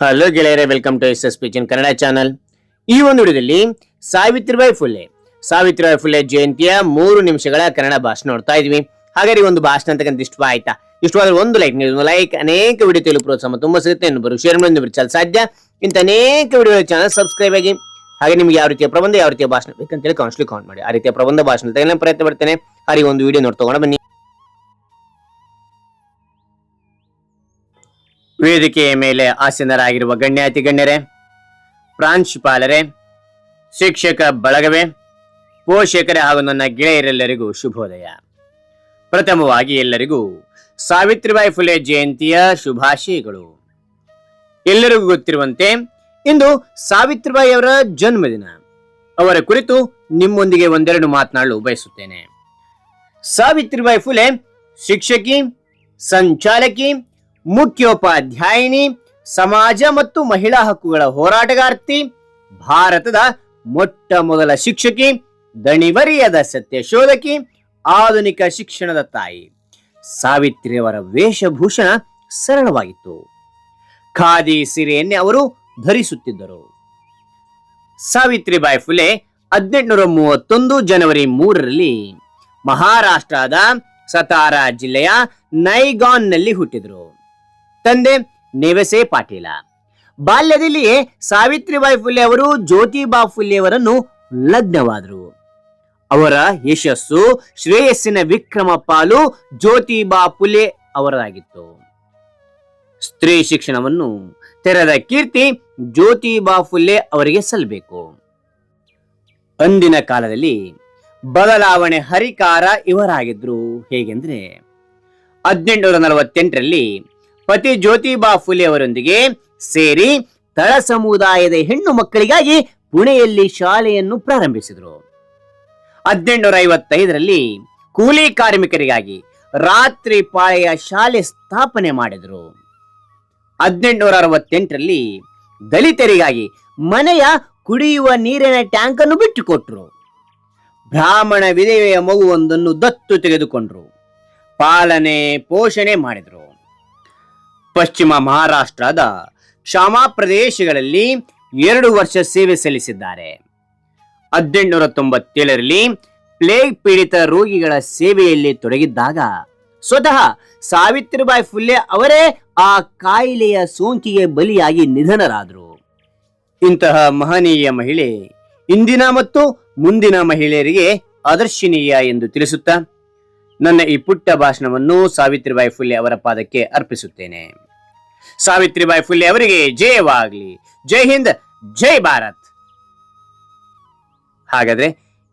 Hello ಗೆಳೆಯರೇ welcome to S S kitchen Kannada channel ಈ ಒಂದು ವಿಡಿಯೋದಲ್ಲಿ ಸಾವಿತ್ರಿಬಾಯಿ ಫುಲೆ ಸಾವಿತ್ರಿಬಾಯಿ ಫುಲೆ ಜಯಂತಿಯ ಮೂರು ನಿಮಿಷಗಳ ಕನ್ನಡ ಭಾಷಣ ನೋಡ್ತಾ ಇದ್ವಿ. ಈ ಒಂದು ಭಾಷಣ ಅಂತಕ್ಕಂಥ ಇಷ್ಟ ಆಯ್ತಾ? ಇಷ್ಟವಾದ್ರೆ ಒಂದು ಲೈಕ್ ನೀವು ಲೈಕ್ ಅನೇಕ ವಿಡಿಯೋ ತೆಲುಗು ಪ್ರೋತ್ಸಾಹ ತುಂಬಾ ಸಿಗುತ್ತೆ ಇನ್ನೊಬ್ಬರು ಶೇರ್ ಮಾಡಿ ಇನ್ನೊಬ್ಬರು ಸಾಧ್ಯ? ಇಂಥ ಅನೇಕ ವಿಡಿಯೋ ಚಾನಲ್ ಸಬ್ಸ್ಕ್ರೈಬ್ ಆಗಿ, ಹಾಗೆ ನಿಮ್ಗೆ ಯಾವ ರೀತಿಯ ಪ್ರಬಂಧ, ಯಾವ ರೀತಿಯ ಭಾಷಣ ಬೇಕಂತೇಳಿ ಕಾನ್ಸ್ಟ್ಲಿ ಕಾಮೆಂಟ್ ಮಾಡಿ. ಆ ರೀತಿಯ ಪ್ರಬಂಧ ಭಾಷಣ ಪ್ರಯತ್ನ ಪಡ್ತೇನೆ. ಹಾಗೆ ಒಂದು ವಿಡಿಯೋ ನೋಡಿ ತಗೊಂಡು ಬನ್ನಿ. ವೇದಿಕೆಯ ಮೇಲೆ ಆಸೀನರಾಗಿರುವ ಗಣ್ಯಾತಿ ಗಣ್ಯರೇ, ಪ್ರಾಂಶುಪಾಲರೇ, ಶಿಕ್ಷಕ ಬಳಗವೇ, ಪೋಷಕರೇ ಹಾಗೂ ನನ್ನ ಗೆಳೆಯರೆಲ್ಲರಿಗೂ ಶುಭೋದಯ. ಪ್ರಥಮವಾಗಿ ಎಲ್ಲರಿಗೂ ಸಾವಿತ್ರಿಬಾಯಿ ಫುಲೆ ಜಯಂತಿಯ ಶುಭಾಶಯಗಳು. ಎಲ್ಲರಿಗೂ ಗೊತ್ತಿರುವಂತೆ, ಇಂದು ಸಾವಿತ್ರಿಬಾಯಿ ಅವರ ಜನ್ಮದಿನ. ಅವರ ಕುರಿತು ನಿಮ್ಮೊಂದಿಗೆ ಒಂದೆರಡು ಮಾತನಾಡಲು ಬಯಸುತ್ತೇನೆ. ಸಾವಿತ್ರಿಬಾಯಿ ಫುಲೆ ಶಿಕ್ಷಕಿ, ಸಂಚಾಲಕಿ ಮುಖ್ಯೋಪಾಧ್ಯಾಯಿನಿ, ಸಮಾಜ ಮತ್ತು ಮಹಿಳಾ ಹಕ್ಕುಗಳ ಹೋರಾಟಗಾರ್ತಿ, ಭಾರತದ ಮೊಟ್ಟ ಮೊದಲ ಶಿಕ್ಷಕಿ, ದಣಿವರಿಯದ ಸತ್ಯಶೋಧಕಿ, ಆಧುನಿಕ ಶಿಕ್ಷಣದ ತಾಯಿ. ಸಾವಿತ್ರಿಯವರ ವೇಷಭೂಷಣ ಸರಳವಾಗಿತ್ತು. ಖಾದಿ ಸೀರೆಯನ್ನೇ ಅವರು ಧರಿಸುತ್ತಿದ್ದರು. ಸಾವಿತ್ರಿಬಾಯಿ ಫುಲೆ ಹದಿನೆಂಟುನೂರ ಮೂವತ್ತೊಂದು ಜನವರಿ ಮೂರರಲ್ಲಿ ಮಹಾರಾಷ್ಟ್ರದ ಸತಾರಾ ಜಿಲ್ಲೆಯ ನೈಗಾನ್ನಲ್ಲಿ ಹುಟ್ಟಿದರು. ತಂದೆ ನೆವೆಸೆ ಪಾಟೀಲ. ಬಾಲ್ಯದಲ್ಲಿಯೇ ಸಾವಿತ್ರಿಬಾಯಿ ಫುಲೆ ಅವರು ಜ್ಯೋತಿಬಾ ಫುಲ್ಲೆ ಅವರನ್ನು ಲಗ್ನವಾದರು. ಅವರ ಯಶಸ್ಸು ಶ್ರೇಯಸ್ಸಿನ ವಿಕ್ರಮ ಪಾಲು ಜ್ಯೋತಿಬಾ ಫುಲೆ ಅವರದಾಗಿತ್ತು. ಸ್ತ್ರೀ ಶಿಕ್ಷಣವನ್ನು ತೆರೆದ ಕೀರ್ತಿ ಜ್ಯೋತಿಬಾ ಫುಲೆ ಅವರಿಗೆ ಸಲ್ಲಬೇಕು. ಅಂದಿನ ಕಾಲದಲ್ಲಿ ಬದಲಾವಣೆ ಹರಿಕಾರ ಇವರಾಗಿದ್ರು. ಹೇಗೆಂದ್ರೆ ಹದಿನೆಂಟುನೂರ ನಲವತ್ತೆಂಟರಲ್ಲಿ ಪತಿ ಜ್ಯೋತಿಬಾ ಫುಲೆ ಅವರೊಂದಿಗೆ ಸೇರಿ ತಳ ಸಮುದಾಯದ ಹೆಣ್ಣು ಮಕ್ಕಳಿಗಾಗಿ ಪುಣೆಯಲ್ಲಿ ಶಾಲೆಯನ್ನು ಪ್ರಾರಂಭಿಸಿದರು. ಹದಿನೆಂಟುನೂರ ಐವತ್ತೈದರಲ್ಲಿ ಕೂಲಿ ಕಾರ್ಮಿಕರಿಗಾಗಿ ರಾತ್ರಿ ಪಾಳೆಯ ಶಾಲೆ ಸ್ಥಾಪನೆ ಮಾಡಿದರು. ಹದಿನೆಂಟುನೂರ ಅರವತ್ತೆಂಟರಲ್ಲಿ ದಲಿತರಿಗಾಗಿ ಮನೆಯ ಕುಡಿಯುವ ನೀರಿನ ಟ್ಯಾಂಕ್ ಅನ್ನು ಬಿಟ್ಟುಕೊಟ್ರು. ಬ್ರಾಹ್ಮಣ ವಿಧವೆಯ ಮಗುವೊಂದನ್ನು ದತ್ತು ತೆಗೆದುಕೊಂಡ್ರು. ಪಾಲನೆ, ಪೋಷಣೆ ಮಾಡಿದರು. ಪಶ್ಚಿಮ ಮಹಾರಾಷ್ಟ್ರದ ಕ್ಷಾಮಾ ಪ್ರದೇಶಗಳಲ್ಲಿ ಎರಡು ವರ್ಷ ಸೇವೆ ಸಲ್ಲಿಸಿದ್ದಾರೆ. ಹದಿನೆಂಟುನೂರ ತೊಂಬತ್ತೇಳರಲ್ಲಿ ಪ್ಲೇಗ್ ಪೀಡಿತ ರೋಗಿಗಳ ಸೇವೆಯಲ್ಲಿ ತೊಡಗಿದ್ದಾಗ ಸ್ವತಃ ಸಾವಿತ್ರಿಬಾಯಿ ಫುಲ್ಲೆ ಅವರೇ ಆ ಕಾಯಿಲೆಯ ಸೋಂಕಿಗೆ ಬಲಿಯಾಗಿ ನಿಧನರಾದರು. ಇಂತಹ ಮಹನೀಯ ಮಹಿಳೆ ಇಂದಿನ ಮತ್ತು ಮುಂದಿನ ಮಹಿಳೆಯರಿಗೆ ಆದರ್ಶನೀಯ ಎಂದು ತಿಳಿಸುತ್ತಾ ನನ್ನ ಈ ಪುಟ್ಟ ಭಾಷಣವನ್ನು ಸಾವಿತ್ರಿಬಾಯಿ ಫುಲೆ ಅವರ ಪಾದಕ್ಕೆ ಅರ್ಪಿಸುತ್ತೇನೆ. ಸಾವಿತ್ರಿಬಾಯಿ ಫುಲೆ ಅವರಿಗೆ ಜಯವಾಗಲಿ. ಜೈ ಹಿಂದ್, ಜೈ ಭಾರತ್. ಹಾಗಾದ್ರೆ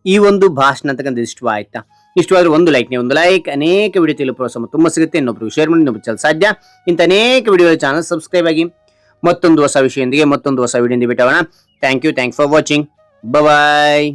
ಈ ಒಂದು ಭಾಷಣ ಅಂತಕ್ಕಂಥ ಇಷ್ಟವಾಯ್ತಾ ಇಷ್ಟವಾದ್ರೆ ಒಂದು ಲೈಕ್ ನೀವು ಒಂದು ಲೈಕ್ ಅನೇಕ ವಿಡಿಯೋ ತಿಳಿಯಲು ಪ್ರೋತ್ಸಾಹ ತುಂಬ ಸಿಗುತ್ತೆ. ಇನ್ನೊಬ್ರು ಶೇರ್ ಮಾಡಿ ಇನ್ನೊಬ್ರು ಚಲ ಸಾಧ್ಯ. ಇಂಥ ಅನೇಕ ವಿಡಿಯೋ ಚಾನಲ್ ಸಬ್ಸ್ಕ್ರೈಬ್ ಆಗಿ ಮತ್ತೊಂದು ಹೊಸ ವಿಷಯದೊಂದಿಗೆ ಮತ್ತೊಂದು ಹೊಸ video ಬಿಟ್ಟವಣ thank you thank for watching bye